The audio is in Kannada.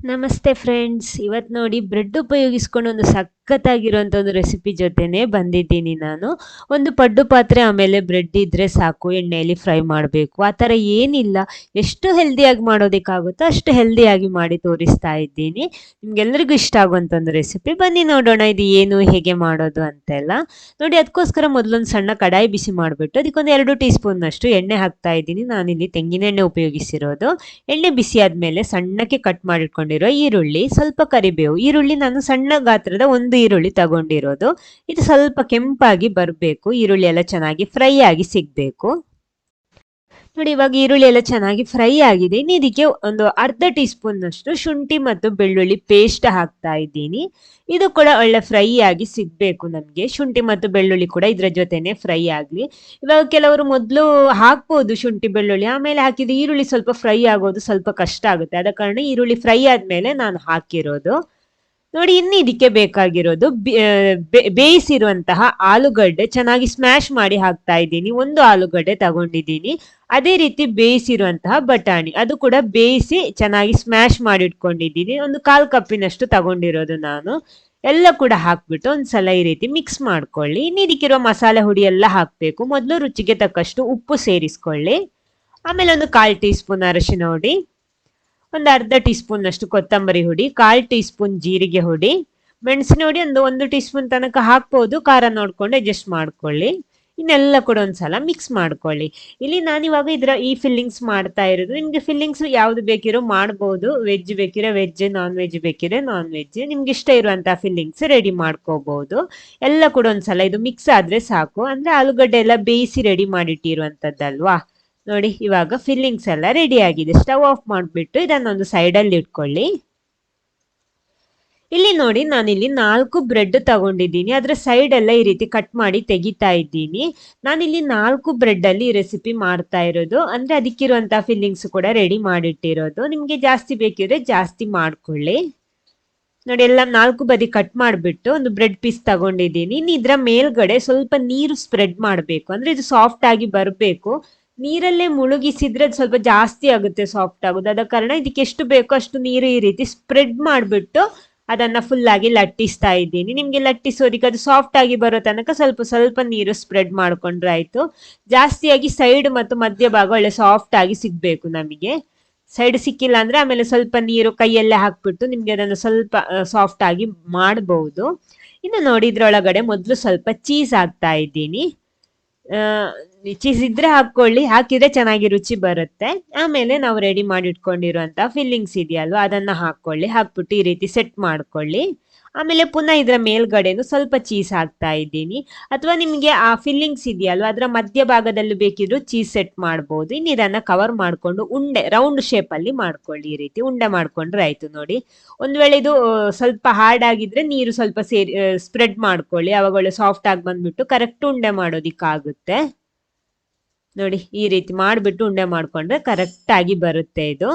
ನಮಸ್ತೆ ಫ್ರೆಂಡ್ಸ್ ಇವತ್ತು ನೋಡಿ ಬ್ರೆಡ್ ಉಪಯೋಗಿಸ್ಕೊಂಡು ಒಂದು ಸಖತ್ತಾಗಿರುವಂಥ ಒಂದು ರೆಸಿಪಿ ಜೊತೆನೆ ಬಂದಿದ್ದೀನಿ ನಾನು. ಒಂದು ಪಡ್ಡು ಪಾತ್ರೆ ಆಮೇಲೆ ಬ್ರೆಡ್ ಇದ್ದರೆ ಸಾಕು, ಎಣ್ಣೆಯಲ್ಲಿ ಫ್ರೈ ಮಾಡಬೇಕು. ಆ ಥರ ಏನಿಲ್ಲ. ಎಷ್ಟು ಹೆಲ್ದಿಯಾಗಿ ಮಾಡೋದಕ್ಕಾಗುತ್ತೋ ಅಷ್ಟು ಹೆಲ್ದಿಯಾಗಿ ಮಾಡಿ ತೋರಿಸ್ತಾ ಇದ್ದೀನಿ. ನಿಮ್ಗೆಲ್ರಿಗೂ ಇಷ್ಟ ಆಗುವಂಥ ಒಂದು ರೆಸಿಪಿ ಬನ್ನಿ ನೋಡೋಣ ಇದು ಏನು, ಹೇಗೆ ಮಾಡೋದು ಅಂತೆಲ್ಲ. ನೋಡಿ, ಅದಕ್ಕೋಸ್ಕರ ಮೊದಲೊಂದು ಸಣ್ಣ ಕಡಾಯಿ ಬಿಸಿ ಮಾಡಿಬಿಟ್ಟು ಅದಕ್ಕೊಂದು ಎರಡು ಟೀ ಸ್ಪೂನ್ನಷ್ಟು ಎಣ್ಣೆ ಹಾಕ್ತಾ ಇದ್ದೀನಿ. ನಾನಿಲ್ಲಿ ತೆಂಗಿನೆಣ್ಣೆ ಉಪಯೋಗಿಸಿರೋದು. ಎಣ್ಣೆ ಬಿಸಿ ಆದಮೇಲೆ ಸಣ್ಣಕ್ಕೆ ಕಟ್ ಮಾಡಿಟ್ಕೊಂಡಿರೋ ಈರುಳ್ಳಿ, ಸ್ವಲ್ಪ ಕರಿಬೇವು. ಈರುಳ್ಳಿ ನಾನು ಸಣ್ಣ ಗಾತ್ರದ ಒಂದು ಈರುಳ್ಳಿ ತಗೊಂಡಿರೋದು. ಇದು ಸ್ವಲ್ಪ ಕೆಂಪಾಗಿ ಬರಬೇಕು. ಈರುಳ್ಳಿ ಎಲ್ಲ ಚೆನ್ನಾಗಿ ಫ್ರೈ ಆಗಿ ಸಿಗಬೇಕು. ನೋಡಿ, ಇವಾಗ ಈರುಳ್ಳಿ ಎಲ್ಲ ಚೆನ್ನಾಗಿ ಫ್ರೈ ಆಗಿದೆ. ಇನ್ನು ಇದಕ್ಕೆ ಒಂದು ಅರ್ಧ ಟೀ ಸ್ಪೂನ್ನಷ್ಟು ಶುಂಠಿ ಮತ್ತು ಬೆಳ್ಳುಳ್ಳಿ ಪೇಸ್ಟ್ ಹಾಕ್ತಾ ಇದ್ದೀನಿ. ಇದು ಕೂಡ ಒಳ್ಳೆ ಫ್ರೈ ಆಗಿ ಸಿಗಬೇಕು ನಮಗೆ. ಶುಂಠಿ ಮತ್ತು ಬೆಳ್ಳುಳ್ಳಿ ಕೂಡ ಇದರ ಜೊತೆನೆ ಫ್ರೈ ಆಗಲಿ. ಇವಾಗ ಕೆಲವರು ಮೊದಲು ಹಾಕ್ಬೋದು ಶುಂಠಿ, ಬೆಳ್ಳುಳ್ಳಿ. ಆಮೇಲೆ ಹಾಕಿದ ಈರುಳ್ಳಿ ಸ್ವಲ್ಪ ಫ್ರೈ ಆಗೋದು ಸ್ವಲ್ಪ ಕಷ್ಟ ಆಗುತ್ತೆ. ಆದ ಕಾರಣ ಈರುಳ್ಳಿ ಫ್ರೈ ಆದಮೇಲೆ ನಾನು ಹಾಕಿರೋದು. ನೋಡಿ, ಇನ್ನು ಇದಕ್ಕೆ ಬೇಕಾಗಿರೋದು ಬೇಯಿಸಿರುವಂತಹ ಆಲೂಗಡ್ಡೆ ಚೆನ್ನಾಗಿ ಸ್ಮ್ಯಾಶ್ ಮಾಡಿ ಹಾಕ್ತಾ ಇದ್ದೀನಿ. ಒಂದು ಆಲೂಗಡ್ಡೆ ತಗೊಂಡಿದ್ದೀನಿ. ಅದೇ ರೀತಿ ಬೇಯಿಸಿರುವಂತಹ ಬಟಾಣಿ, ಅದು ಕೂಡ ಬೇಯಿಸಿ ಚೆನ್ನಾಗಿ ಸ್ಮ್ಯಾಶ್ ಮಾಡಿ ಇಟ್ಕೊಂಡಿದ್ದೀನಿ. ಒಂದು ಕಾಲು ಕಪ್ಪಿನಷ್ಟು ತಗೊಂಡಿರೋದು ನಾನು. ಎಲ್ಲ ಕೂಡ ಹಾಕ್ಬಿಟ್ಟು ಒಂದ್ಸಲ ಈ ರೀತಿ ಮಿಕ್ಸ್ ಮಾಡ್ಕೊಳ್ಳಿ. ಇನ್ನು ಇದಕ್ಕಿರೋ ಮಸಾಲೆ ಹುಡಿ ಎಲ್ಲ ಹಾಕಬೇಕು. ಮೊದಲು ರುಚಿಗೆ ತಕ್ಕಷ್ಟು ಉಪ್ಪು ಸೇರಿಸ್ಕೊಳ್ಳಿ. ಆಮೇಲೆ ಒಂದು ಕಾಲು ಟೀ ಸ್ಪೂನ್ ಅರಶಿನ ಹುಡಿ. ಒಂದು ಅರ್ಧ ಟೀ ಸ್ಪೂನ್ನಷ್ಟು ಕೊತ್ತಂಬರಿ ಹುಡಿ, ಕಾಲು ಟೀ ಸ್ಪೂನ್ ಜೀರಿಗೆ ಹುಡಿ. ಮೆಣಸಿನ ಹುಡಿ ಒಂದು ಒಂದು ಟೀ ಸ್ಪೂನ್ ತನಕ ಹಾಕ್ಬೋದು. ಖಾರ ನೋಡ್ಕೊಂಡು ಅಡ್ಜಸ್ಟ್ ಮಾಡ್ಕೊಳ್ಳಿ. ಇನ್ನೆಲ್ಲ ಕೂಡ ಒಂದ್ಸಲ ಮಿಕ್ಸ್ ಮಾಡ್ಕೊಳ್ಳಿ. ಇಲ್ಲಿ ನಾನಿವಾಗ ಇದರ ಈ ಫಿಲ್ಲಿಂಗ್ಸ್ ಮಾಡ್ತಾ ಇರೋದು. ನಿಮಗೆ ಫಿಲ್ಲಿಂಗ್ಸ್ ಯಾವ್ದು ಬೇಕಿರೋ ಮಾಡ್ಬೋದು. ವೆಜ್ ಬೇಕಿರೋ ವೆಜ್ ನಾನ್ ವೆಜ್ ಬೇಕಿರೋ ನಾನ್ ವೆಜ್ ನಿಮ್ಗೆ ಇಷ್ಟ ಇರುವಂತಹ ಫಿಲ್ಲಿಂಗ್ಸ್ ರೆಡಿ ಮಾಡ್ಕೋಬಹುದು ಎಲ್ಲ ಕೂಡ ಒಂದ್ಸಲ ಇದು ಮಿಕ್ಸ್ ಆದ್ರೆ ಸಾಕು. ಅಂದ್ರೆ ಆಲೂಗಡ್ಡೆ ಎಲ್ಲ ಬೇಯಿಸಿ ರೆಡಿ ಮಾಡಿಟ್ಟಿರುವಂತದ್ದಲ್ವಾ? ನೋಡಿ, ಇವಾಗ ಫಿಲ್ಲಿಂಗ್ಸ್ ಎಲ್ಲ ರೆಡಿ ಆಗಿದೆ. ಸ್ಟವ್ ಆಫ್ ಮಾಡಿಬಿಟ್ಟು ಇದನ್ನೊಂದು ಸೈಡಲ್ಲಿ ಇಟ್ಕೊಳ್ಳಿ. ಇಲ್ಲಿ ನೋಡಿ, ನಾನಿಲ್ಲಿ ನಾಲ್ಕು ಬ್ರೆಡ್ ತಗೊಂಡಿದ್ದೀನಿ. ಅದರ ಸೈಡ್ ಎಲ್ಲ ಈ ರೀತಿ ಕಟ್ ಮಾಡಿ ತೆಗಿತಾ ಇದ್ದೀನಿ. ನಾನಿಲ್ಲಿ ನಾಲ್ಕು ಬ್ರೆಡ್ ಅಲ್ಲಿ ರೆಸಿಪಿ ಮಾಡ್ತಾ ಇರೋದು. ಅಂದ್ರೆ ಅದಕ್ಕಿರುವಂತಹ ಫಿಲ್ಲಿಂಗ್ಸ್ ಕೂಡ ರೆಡಿ ಮಾಡಿಟ್ಟಿರೋದು. ನಿಮಗೆ ಜಾಸ್ತಿ ಬೇಕಿದ್ರೆ ಜಾಸ್ತಿ ಮಾಡ್ಕೊಳ್ಳಿ. ನೋಡಿ, ಎಲ್ಲ ನಾಲ್ಕು ಬದಿ ಕಟ್ ಮಾಡಿಬಿಟ್ಟು ಒಂದು ಬ್ರೆಡ್ ಪೀಸ್ ತಗೊಂಡಿದ್ದೀನಿ. ಇನ್ನು ಇದರ ಮೇಲ್ಗಡೆ ಸ್ವಲ್ಪ ನೀರು ಸ್ಪ್ರೆಡ್ ಮಾಡಬೇಕು. ಅಂದ್ರೆ ಇದು ಸಾಫ್ಟ್ ಆಗಿ ಬರಬೇಕು. ನೀರಲ್ಲೇ ಮುಳುಗಿಸಿದ್ರೆ ಅದು ಸ್ವಲ್ಪ ಜಾಸ್ತಿ ಆಗುತ್ತೆ ಸಾಫ್ಟ್ ಆಗೋದು ಆದ ಕಾರಣ ಇದಕ್ಕೆ ಎಷ್ಟು ಬೇಕೋ ಅಷ್ಟು ನೀರು ಈ ರೀತಿ ಸ್ಪ್ರೆಡ್ ಮಾಡಿಬಿಟ್ಟು ಅದನ್ನ ಫುಲ್ ಆಗಿ ಲಟ್ಟಿಸ್ತಾ ಇದ್ದೀನಿ. ನಿಮ್ಗೆ ಲಟ್ಟಿಸೋದಕ್ಕೆ ಅದು ಸಾಫ್ಟ್ ಆಗಿ ಬರೋ ತನಕ ಸ್ವಲ್ಪ ಸ್ವಲ್ಪ ನೀರು ಸ್ಪ್ರೆಡ್ ಮಾಡ್ಕೊಂಡ್ರೆ ಆಯ್ತು. ಜಾಸ್ತಿಯಾಗಿ ಸೈಡ್ ಮತ್ತು ಮಧ್ಯ ಭಾಗ ಒಳ್ಳೆ ಸಾಫ್ಟ್ ಆಗಿ ಸಿಗ್ಬೇಕು ನಮಗೆ. ಸೈಡ್ ಸಿಕ್ಕಿಲ್ಲ ಅಂದ್ರೆ ಆಮೇಲೆ ಸ್ವಲ್ಪ ನೀರು ಕೈಯಲ್ಲೇ ಹಾಕ್ಬಿಟ್ಟು ನಿಮ್ಗೆ ಅದನ್ನು ಸ್ವಲ್ಪ ಸಾಫ್ಟ್ ಆಗಿ ಮಾಡಬಹುದು ಇನ್ನು ನೋಡಿದ್ರೊಳಗಡೆ ಮೊದಲು ಸ್ವಲ್ಪ ಚೀಸ್ ಹಾಕ್ತಾ ಇದ್ದೀನಿ. ಚೀಸ್ ಇದ್ರೆ ಹಾಕೊಳ್ಳಿ ಹಾಕಿದ್ರೆ ಚೆನ್ನಾಗಿ ರುಚಿ ಬರುತ್ತೆ. ಆಮೇಲೆ ನಾವು ರೆಡಿ ಮಾಡಿ ಇಟ್ಕೊಂಡಿರುವಂತ ಫಿಲ್ಲಿಂಗ್ಸ್ ಇದೆಯಲ್ವಾ, ಅದನ್ನ ಹಾಕೊಳ್ಳಿ ಹಾಕ್ಬಿಟ್ಟು ಈ ರೀತಿ ಸೆಟ್ ಮಾಡ್ಕೊಳ್ಳಿ. ಆಮೇಲೆ ಪುನಃ ಇದರ ಮೇಲ್ಗಡೆನು ಸ್ವಲ್ಪ ಚೀಸ್ ಹಾಕ್ತಾ ಇದ್ದೀನಿ. ಅಥವಾ ನಿಮಗೆ ಆ ಫಿಲ್ಲಿಂಗ್ಸ್ ಇದೆಯಲ್ವಾ, ಅದರ ಮಧ್ಯ ಭಾಗದಲ್ಲಿ ಬೇಕಿದ್ರು ಚೀಸ್ ಸೆಟ್ ಮಾಡ್ಬೋದು. ಇನ್ನು ಇದನ್ನ ಕವರ್ ಮಾಡ್ಕೊಂಡು ಉಂಡೆ ರೌಂಡ್ ಅಲ್ಲಿ ಮಾಡ್ಕೊಳ್ಳಿ ಈ ರೀತಿ. ಉಂಡೆ ಮಾಡ್ಕೊಂಡ್ರೆ ಆಯ್ತು ನೋಡಿ. ಒಂದ್ ವೇಳೆ ಇದು ಸ್ವಲ್ಪ ಹಾರ್ಡ್ ಆಗಿದ್ರೆ ನೀರು ಸ್ವಲ್ಪ ಸೇರಿ ಸ್ಪ್ರೆಡ್ ಮಾಡ್ಕೊಳ್ಳಿ. ಅವಾಗ ಒಳ್ಳೆ ಸಾಫ್ಟ್ ಆಗಿ ಬಂದ್ಬಿಟ್ಟು ಕರೆಕ್ಟ್ ಉಂಡೆ ಮಾಡೋದಿಕ್ಕಾಗುತ್ತೆ. ನೋಡಿ ಈ ರೀತಿ ಮಾಡಿಬಿಟ್ಟು ಉಂಡೆ ಮಾಡಿಕೊಂಡ್ರೆ ಕರೆಕ್ಟ್ ಆಗಿ ಬರುತ್ತೆ ಇದು.